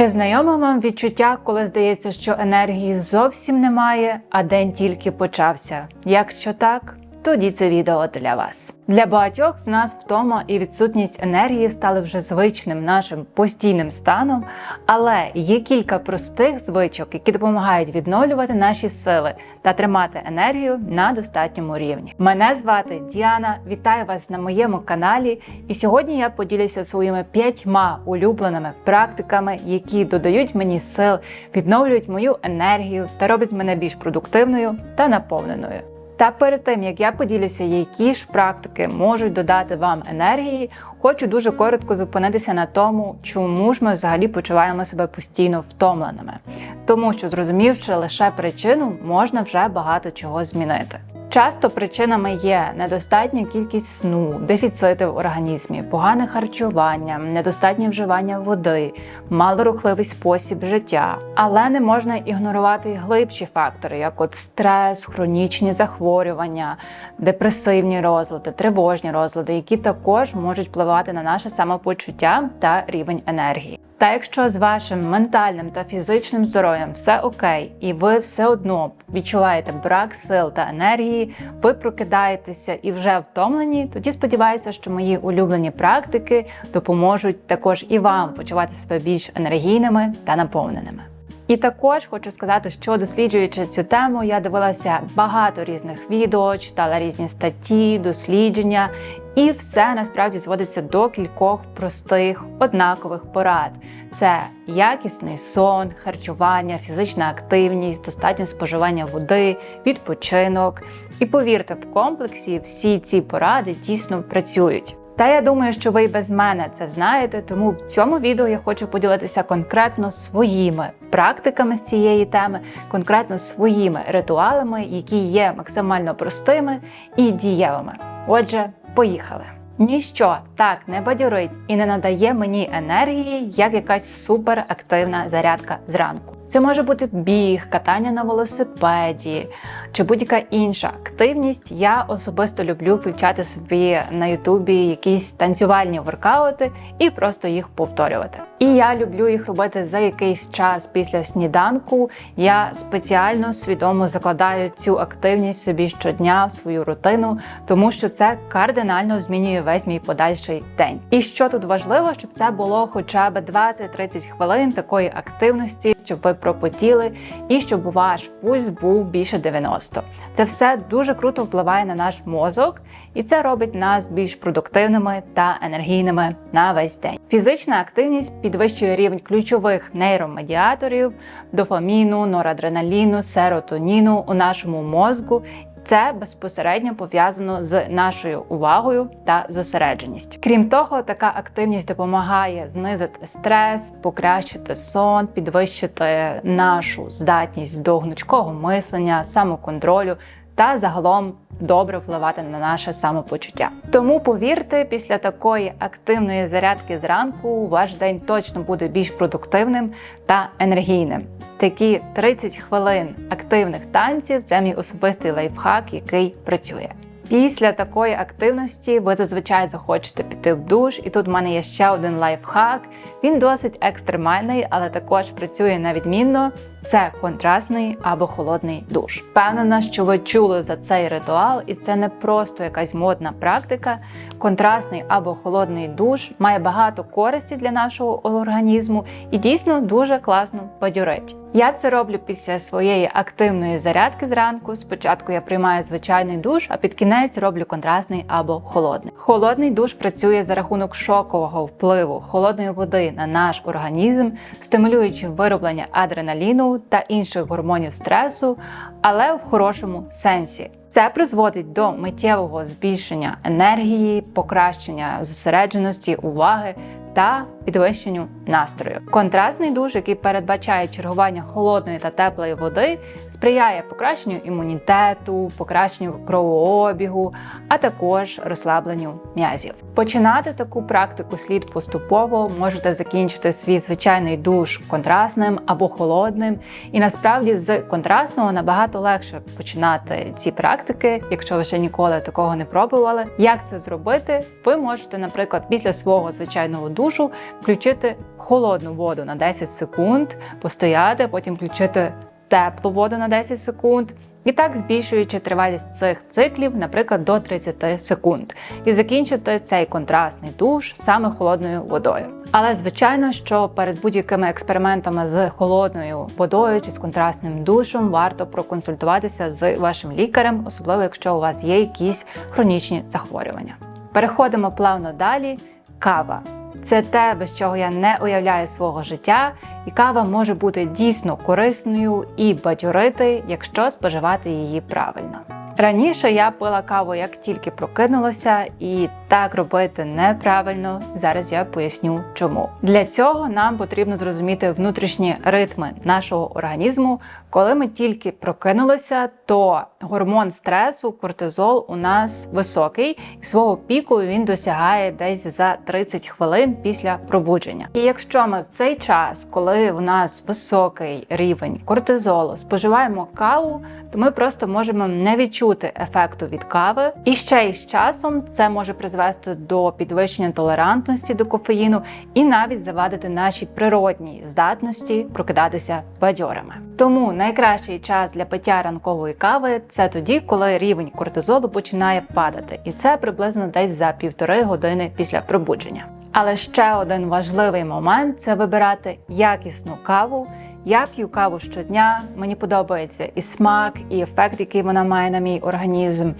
Чи знайоме вам відчуття, коли здається, що енергії зовсім немає, а день тільки почався? Якщо так, тоді це відео для вас. Для багатьох з нас втома і відсутність енергії стали вже звичним нашим постійним станом, але є кілька простих звичок, які допомагають відновлювати наші сили та тримати енергію на достатньому рівні. Мене звати Діана. Вітаю вас на моєму каналі. І сьогодні я поділюся своїми п'ятьма улюбленими практиками, які додають мені сил, відновлюють мою енергію та роблять мене більш продуктивною та наповненою. Та перед тим як я поділюся, які ж практики можуть додати вам енергії, хочу дуже коротко зупинитися на тому, чому ж ми взагалі почуваємо себе постійно втомленими. Тому що, зрозумівши лише причину, можна вже багато чого змінити. Часто причинами є недостатня кількість сну, дефіцити в організмі, погане харчування, недостатнє вживання води, малорухливий спосіб життя. Але не можна ігнорувати й глибші фактори, як от стрес, хронічні захворювання, депресивні розлади, тривожні розлади, які також можуть впливати на наше самопочуття та рівень енергії. Та якщо з вашим ментальним та фізичним здоров'ям все окей, і ви все одно відчуваєте брак сил та енергії, ви прокидаєтеся і вже втомлені, тоді сподіваюся, що мої улюблені практики допоможуть також і вам почувати себе більш енергійними та наповненими. І також хочу сказати, що досліджуючи цю тему, я дивилася багато різних відео, читала різні статті, дослідження, і все насправді зводиться до кількох простих однакових порад: це якісний сон, харчування, фізична активність, достатнє споживання води, відпочинок. І повірте, в комплексі всі ці поради дійсно працюють. Та я думаю, що ви і без мене це знаєте, тому в цьому відео я хочу поділитися конкретно своїми практиками з цієї теми, конкретно своїми ритуалами, які є максимально простими і дієвими. Отже, поїхали! Ніщо так не бадьорить і не надає мені енергії, як якась суперактивна зарядка зранку. Це може бути біг, катання на велосипеді чи будь-яка інша активність. Я особисто люблю включати собі на Ютубі якісь танцювальні воркаути і просто їх повторювати. І я люблю їх робити за якийсь час після сніданку. Я спеціально свідомо закладаю цю активність собі щодня в свою рутину, тому що це кардинально змінює весь мій подальший день. І що тут важливо, щоб це було хоча б 20-30 хвилин такої активності, щоб ви пропотіли і щоб ваш пульс був більше 90. Це все дуже круто впливає на наш мозок, і це робить нас більш продуктивними та енергійними на весь день. Фізична активність підвищує рівень ключових нейромедіаторів, дофаміну, норадреналіну, серотоніну у нашому мозку. Це безпосередньо пов'язано з нашою увагою та зосередженістю. Крім того, така активність допомагає знизити стрес, покращити сон, підвищити нашу здатність до гнучкого мислення, самоконтролю та загалом добре впливати на наше самопочуття. Тому повірте, після такої активної зарядки зранку ваш день точно буде більш продуктивним та енергійним. Такі 30 хвилин активних танців це мій особистий лайфхак, який працює. Після такої активності ви зазвичай захочете піти в душ, і тут в мене є ще один лайфхак. Він досить екстремальний, але також працює на відмінно. Це контрастний або холодний душ. Впевнена, що ви чули за цей ритуал, і це не просто якась модна практика. Контрастний або холодний душ має багато користі для нашого організму і дійсно дуже класно бадьорить. Я це роблю після своєї активної зарядки зранку. Спочатку я приймаю звичайний душ, а під кінець роблю контрастний або холодний. Холодний душ працює за рахунок шокового впливу холодної води на наш організм, стимулюючи вироблення адреналіну та інших гормонів стресу, але в хорошому сенсі. Це призводить до миттєвого збільшення енергії, покращення зосередженості, уваги та підвищенню настрою. Контрастний душ, який передбачає чергування холодної та теплої води, сприяє покращенню імунітету, покращенню кровообігу, а також розслабленню м'язів. Починати таку практику слід поступово, можете закінчити свій звичайний душ контрастним або холодним. І насправді з контрастного набагато легше починати ці практики, якщо ви ще ніколи такого не пробували. Як це зробити? Ви можете, наприклад, після свого звичайного душу душу, включити холодну воду на 10 секунд, постояти, потім включити теплу воду на 10 секунд. І так збільшуючи тривалість цих циклів, наприклад, до 30 секунд, і закінчити цей контрастний душ саме холодною водою. Але звичайно, що перед будь-якими експериментами з холодною водою чи з контрастним душем варто проконсультуватися з вашим лікарем, особливо якщо у вас є якісь хронічні захворювання. Переходимо плавно далі. Кава. Це те, без чого я не уявляю свого життя, і кава може бути дійсно корисною і бадьорити, якщо споживати її правильно. Раніше я пила каву як тільки прокинулася, і так робити неправильно. Зараз я поясню, чому. Для цього нам потрібно зрозуміти внутрішні ритми нашого організму. Коли ми тільки прокинулися, то гормон стресу, кортизол у нас високий, і свого піку він досягає десь за 30 хвилин після пробудження. І якщо ми в цей час, коли у нас високий рівень кортизолу, споживаємо каву, то ми просто можемо не відчути ефекту від кави. І ще й з часом це може призвести до підвищення толерантності до кофеїну і навіть завадити наші природні здатності прокидатися бадьорами. Тому найкращий час для пиття ранкової кави це тоді, коли рівень кортизолу починає падати, і це приблизно десь за півтори години після пробудження. Але ще один важливий момент це вибирати якісну каву. Я п'ю каву щодня, мені подобається і смак, і ефект, який вона має на мій організм.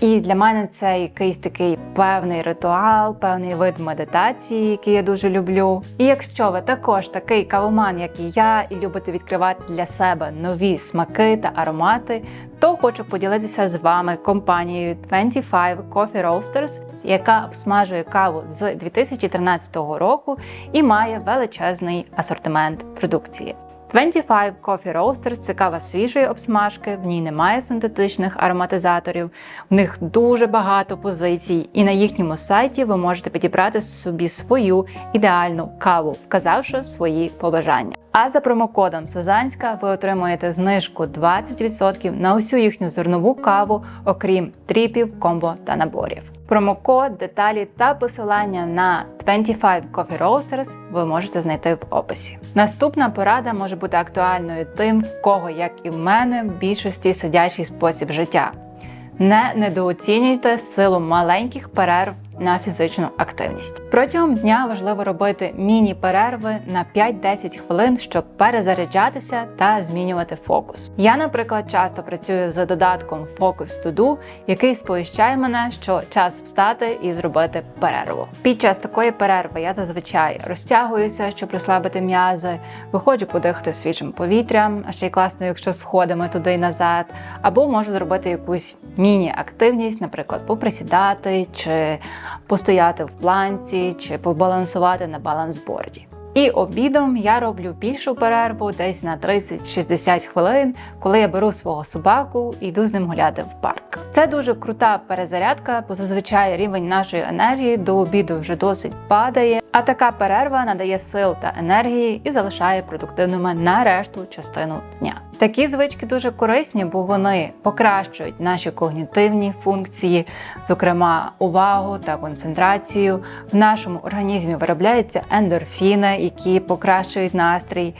І для мене це якийсь такий певний ритуал, певний вид медитації, який я дуже люблю. І якщо ви також такий кавоман, як і я, і любите відкривати для себе нові смаки та аромати, то хочу поділитися з вами компанією 25 Coffee Roasters, яка обсмажує каву з 2013 року і має величезний асортимент продукції. 25 Coffee Roasters – це кава свіжої обсмажки, в ній немає синтетичних ароматизаторів, в них дуже багато позицій, і на їхньому сайті ви можете підібрати собі свою ідеальну каву, вказавши свої побажання. А за промокодом Созанська ви отримуєте знижку 20% на усю їхню зернову каву, окрім тріпів, комбо та наборів. Промокод, деталі та посилання на 25 Coffee Roasters ви можете знайти в описі. Наступна порада може бути актуальною тим, в кого, як і в мене, в більшості сидячий спосіб життя. Не недооцінюйте силу маленьких перерв на фізичну активність. Протягом дня важливо робити міні-перерви на 5-10 хвилин, щоб перезаряджатися та змінювати фокус. Я, наприклад, часто працюю за додатком Focus To Do, який сповіщає мене, що час встати і зробити перерву. Під час такої перерви я зазвичай розтягуюся, щоб розслабити м'язи, виходжу подихати свіжим повітрям, а ще й класно, якщо сходимо туди й назад, або можу зробити якусь міні-активність, наприклад, поприсідати чи постояти в планці чи побалансувати на балансборді. І обідом я роблю більшу перерву десь на 30-60 хвилин, коли я беру свого собаку і йду з ним гуляти в парк. Це дуже крута перезарядка, бо зазвичай рівень нашої енергії до обіду вже досить падає. А така перерва надає сил та енергії і залишає продуктивними на решту частину дня. Такі звички дуже корисні, бо вони покращують наші когнітивні функції, зокрема увагу та концентрацію. В нашому організмі виробляються ендорфіни, які покращують настрій.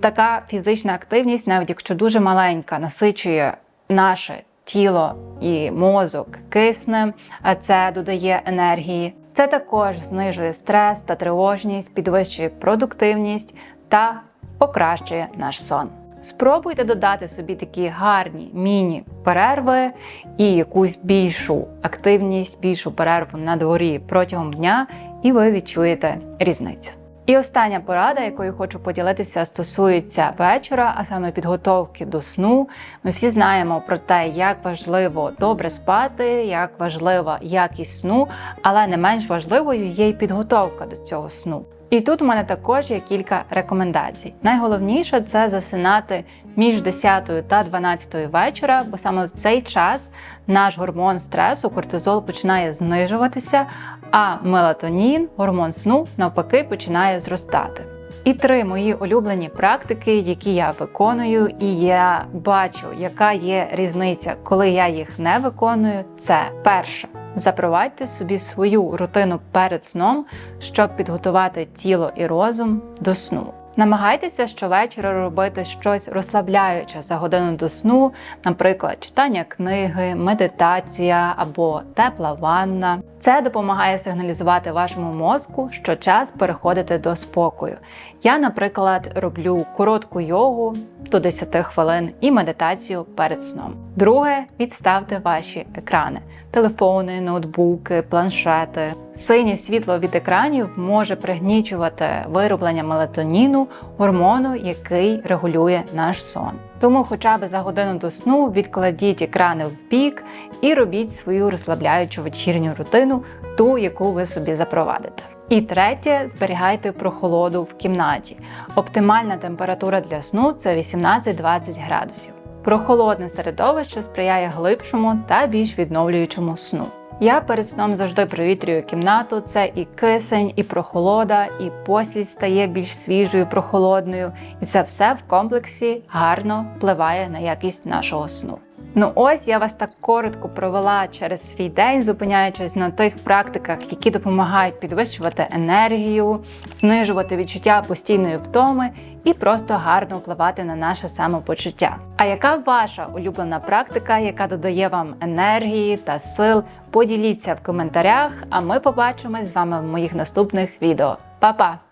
Така фізична активність, навіть якщо дуже маленька, насичує наше тіло і мозок киснем, а це додає енергії. Це також знижує стрес та тривожність, підвищує продуктивність та покращує наш сон. Спробуйте додати собі такі гарні міні-перерви і якусь більшу активність, більшу перерву на дворі протягом дня, і ви відчуєте різницю. І остання порада, якою хочу поділитися, стосується вечора, а саме підготовки до сну. Ми всі знаємо про те, як важливо добре спати, як важлива якість сну, але не менш важливою є й підготовка до цього сну. І тут у мене також є кілька рекомендацій. Найголовніше це засинати між 10 та 12 вечора, бо саме в цей час наш гормон стресу, кортизол починає знижуватися, а мелатонін, гормон сну, навпаки, починає зростати. І три мої улюблені практики, які я виконую, і я бачу, яка є різниця, коли я їх не виконую. Це перше. Запровадьте собі свою рутину перед сном, щоб підготувати тіло і розум до сну. Намагайтеся щовечора робити щось розслабляюче за годину до сну, наприклад, читання книги, медитація або тепла ванна. Це допомагає сигналізувати вашому мозку, що час переходити до спокою. Я, наприклад, роблю коротку йогу до 10 хвилин і медитацію перед сном. Друге, відставте ваші екрани: телефони, ноутбуки, планшети. Синє світло від екранів може пригнічувати вироблення мелатоніну, гормону, який регулює наш сон. Тому, хоча б за годину до сну відкладіть екрани в бік і робіть свою розслабляючу вечірню рутину, ту, яку ви собі запровадите. І третє, зберігайте прохолоду в кімнаті. Оптимальна температура для сну це 18-20 градусів. Прохолодне середовище сприяє глибшому та більш відновлюючому сну. Я перед сном завжди провітрюю кімнату. Це і кисень, і прохолода, і послідь стає більш свіжою, прохолодною, і це все в комплексі гарно впливає на якість нашого сну. Ну ось я вас так коротко провела через свій день, зупиняючись на тих практиках, які допомагають підвищувати енергію, знижувати відчуття постійної втоми і просто гарно впливати на наше самопочуття. А яка ваша улюблена практика, яка додає вам енергії та сил? Поділіться в коментарях, а ми побачимось з вами в моїх наступних відео. Па-па!